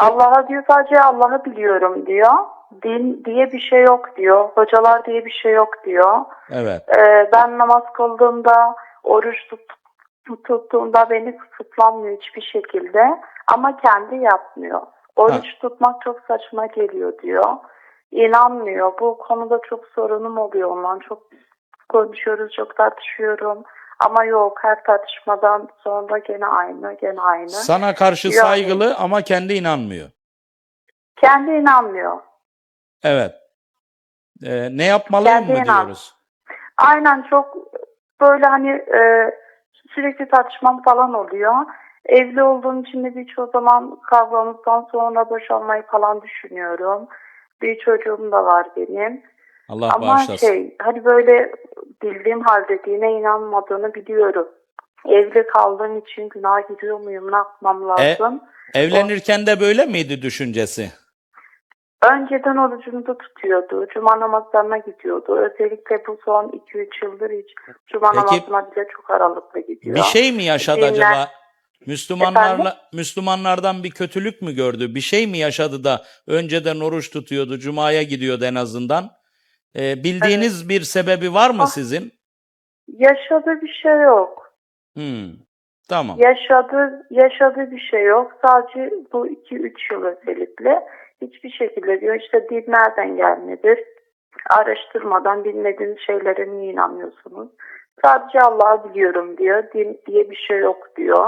Allah'a diyor sadece Allah'ı biliyorum diyor. Din diye bir şey yok diyor. Hocalar diye bir şey yok diyor. Evet. Ee, ben namaz kıldığımda, oruç tut, tuttuğumda beni kısıtlanmıyor hiçbir şekilde. Ama kendi yapmıyor. Oruç tutmak çok saçma geliyor diyor. İnanmıyor. Bu konuda çok sorunum oluyor ondan. Çok konuşuyoruz, çok tartışıyorum. Ama yok her tartışmadan sonra gene aynı, gene aynı. Sana karşı Yani- saygılı ama kendi inanmıyor. Kendi inanmıyor. Evet. Ee, ne yapmalıyım Kendi mı inan. diyoruz? Aynen çok böyle hani e, sürekli tartışmam falan oluyor. Evli olduğum için de birçok zaman kavgamızdan sonra boşanmayı falan düşünüyorum. Bir çocuğum da var benim. Allah Ama bağışlasın. şey hani böyle bildiğim halde dine inanmadığını biliyorum. Evli kaldığım için günah gidiyor muyum ne yapmam E, lazım? Evlenirken de böyle miydi düşüncesi? Önceden orucunu da tutuyordu. Cuma namazlarına gidiyordu. Özellikle bu son 2-3 yıldır hiç cuma Peki, namazına bile çok aralıklı gidiyor. Bir şey mi yaşadı Dinler- acaba? Müslümanlarla Efendim? Müslümanlardan bir kötülük mü gördü? Bir şey mi yaşadı da önceden oruç tutuyordu, cumaya gidiyordu en azından? Ee, bildiğiniz bir sebebi var mı Ah. sizin? Yaşadığı bir şey yok. Hmm, Tamam. Yaşadığı, yaşadığı bir şey yok. Sadece bu 2-3 yıl özellikle hiçbir şekilde diyor işte din nereden gelmedir? Araştırmadan bilmediğiniz şeylere niye inanıyorsunuz? Sadece Allah'ı biliyorum diyor. Din diye bir şey yok diyor.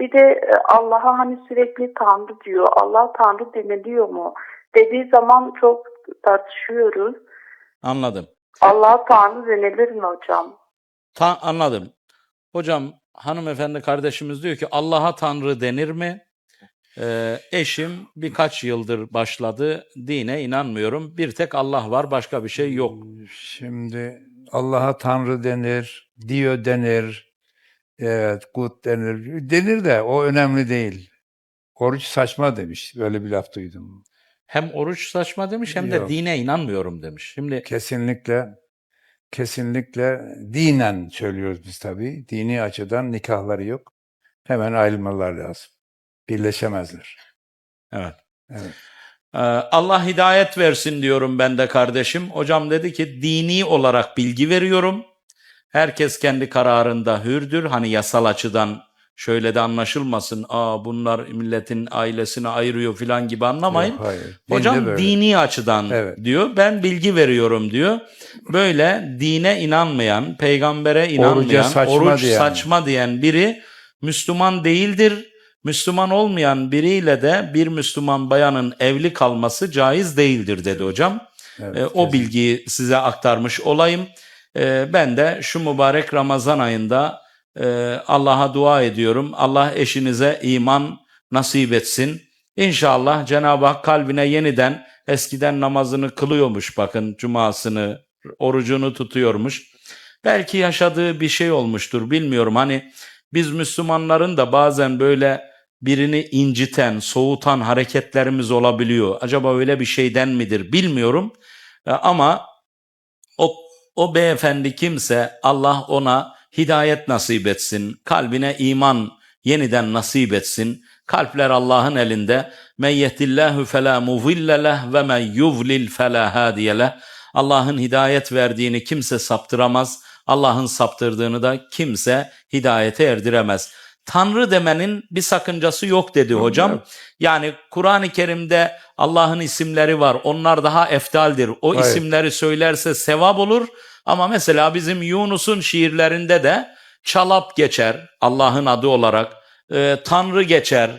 Bir de e, Allah'a hani sürekli Tanrı diyor. Allah Tanrı deniliyor mu? Dediği zaman çok tartışıyoruz. Anladım. Allah Tanrı denilir mi hocam? Ta- anladım. Hocam hanımefendi kardeşimiz diyor ki Allah'a Tanrı denir mi? Ee, eşim birkaç yıldır başladı. Dine inanmıyorum. Bir tek Allah var, başka bir şey yok. Şimdi Allah'a Tanrı denir, diyor denir, evet, kut denir. Denir de o önemli değil. Oruç saçma demiş. Böyle bir laf duydum. Hem oruç saçma demiş hem de Yok. dine inanmıyorum demiş. Şimdi Kesinlikle, kesinlikle dinen söylüyoruz biz tabii. Dini açıdan nikahları yok. Hemen ayrılmalar lazım. Birleşemezler. evet. Evet. Ee, Allah hidayet versin diyorum ben de kardeşim. Hocam dedi ki dini olarak bilgi veriyorum. Herkes kendi kararında hürdür. Hani yasal açıdan şöyle de anlaşılmasın. Aa bunlar milletin ailesini ayırıyor falan gibi anlamayın. Yok, hayır. Hocam böyle. dini açıdan Evet. diyor. Ben bilgi veriyorum diyor. Böyle dine inanmayan, peygambere inanmayan, saçma oruç diyen. saçma diyen biri Müslüman değildir. Müslüman olmayan biriyle de bir Müslüman bayanın evli kalması caiz değildir dedi hocam. Evet, Ee, o bilgiyi size aktarmış olayım. Ee, ben de şu mübarek Ramazan ayında e, Allah'a dua ediyorum. Allah eşinize iman nasip etsin. İnşallah Cenab-ı Hak kalbine yeniden eskiden namazını kılıyormuş bakın cumasını, orucunu tutuyormuş. Belki yaşadığı bir şey olmuştur bilmiyorum. Hani biz Müslümanların da bazen böyle birini inciten, soğutan hareketlerimiz olabiliyor. Acaba öyle bir şeyden midir bilmiyorum. E, Ama o, o beyefendi kimse Allah ona hidayet nasip etsin. Kalbine iman yeniden nasip etsin. Kalpler Allah'ın elinde. Men yehdillahu fela mudille leh ve men yuvlil fela hadiye leh. Allah'ın hidayet verdiğini kimse saptıramaz. Allah'ın saptırdığını da kimse hidayete erdiremez. Tanrı demenin bir sakıncası yok dedi hocam. Yani Kur'an-ı Kerim'de Allah'ın isimleri var. Onlar daha eftaldir. O Hayır. isimleri söylerse sevap olur. Ama mesela bizim Yunus'un şiirlerinde de çalap geçer Allah'ın adı olarak. Ee, Tanrı geçer.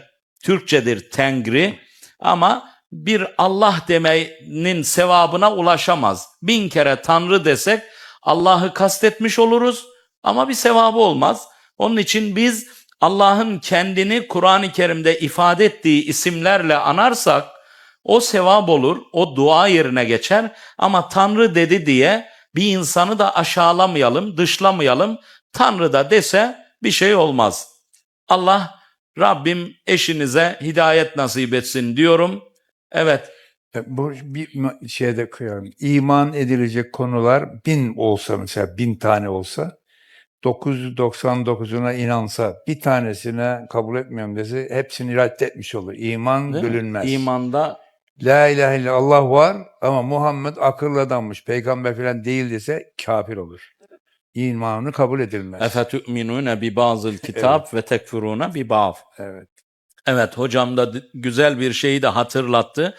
Türkçedir Tengri. Ama bir Allah demenin sevabına ulaşamaz. Bin kere Tanrı desek Allah'ı kastetmiş oluruz ama bir sevabı olmaz. Onun için biz Allah'ın kendini Kur'an-ı Kerim'de ifade ettiği isimlerle anarsak o sevap olur, o dua yerine geçer ama Tanrı dedi diye bir insanı da aşağılamayalım, dışlamayalım. Tanrı da dese bir şey olmaz. Allah Rabbim eşinize hidayet nasip etsin diyorum. Evet, E, Bu bir şeyde koyalım. İman edilecek konular bin olsa mesela bin tane olsa 999'una inansa, bir tanesine kabul etmiyorum dese hepsini reddetmiş olur. İman Değil mi? bölünmez. İmanda La ilahe illallah var ama Muhammed akıllı adammış, peygamber falan değil dese kafir olur. İmanı kabul edilmez. efetü'minune bi bazıl kitap ve tekfuruna bi ba'd. Evet. Evet hocam da güzel bir şeyi de hatırlattı.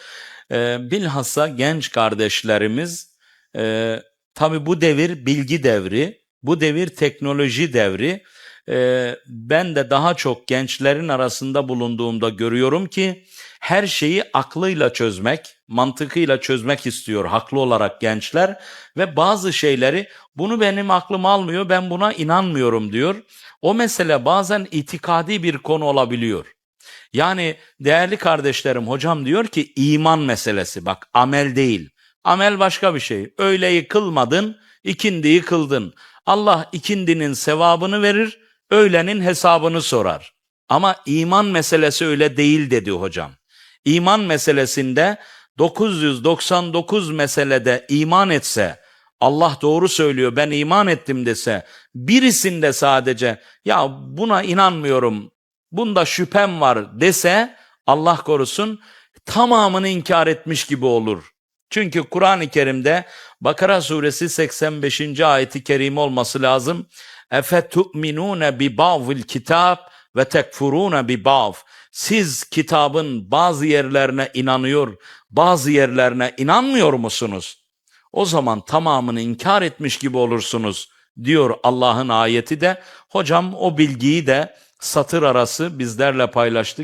Ee, bilhassa genç kardeşlerimiz e, tabi bu devir bilgi devri, bu devir teknoloji devri. Ee, ben de daha çok gençlerin arasında bulunduğumda görüyorum ki her şeyi aklıyla çözmek, mantıkıyla çözmek istiyor haklı olarak gençler ve bazı şeyleri bunu benim aklım almıyor, ben buna inanmıyorum diyor. O mesele bazen itikadi bir konu olabiliyor. Yani değerli kardeşlerim hocam diyor ki iman meselesi bak amel değil. Amel başka bir şey. Öğleyi kılmadın, ikindiyi kıldın. Allah ikindinin sevabını verir, öğlenin hesabını sorar. Ama iman meselesi öyle değil dedi hocam. İman meselesinde 999 meselede iman etse, Allah doğru söylüyor ben iman ettim dese, birisinde sadece ya buna inanmıyorum, bunda şüphem var dese Allah korusun tamamını inkar etmiş gibi olur. Çünkü Kur'an-ı Kerim'de Bakara suresi 85. ayeti kerime olması lazım. Efe tu'minune bi ba'dil kitap ve tekfurune bi ba'd. Siz kitabın bazı yerlerine inanıyor, bazı yerlerine inanmıyor musunuz? O zaman tamamını inkar etmiş gibi olursunuz diyor Allah'ın ayeti de. Hocam o bilgiyi de satır arası bizlerle paylaştı.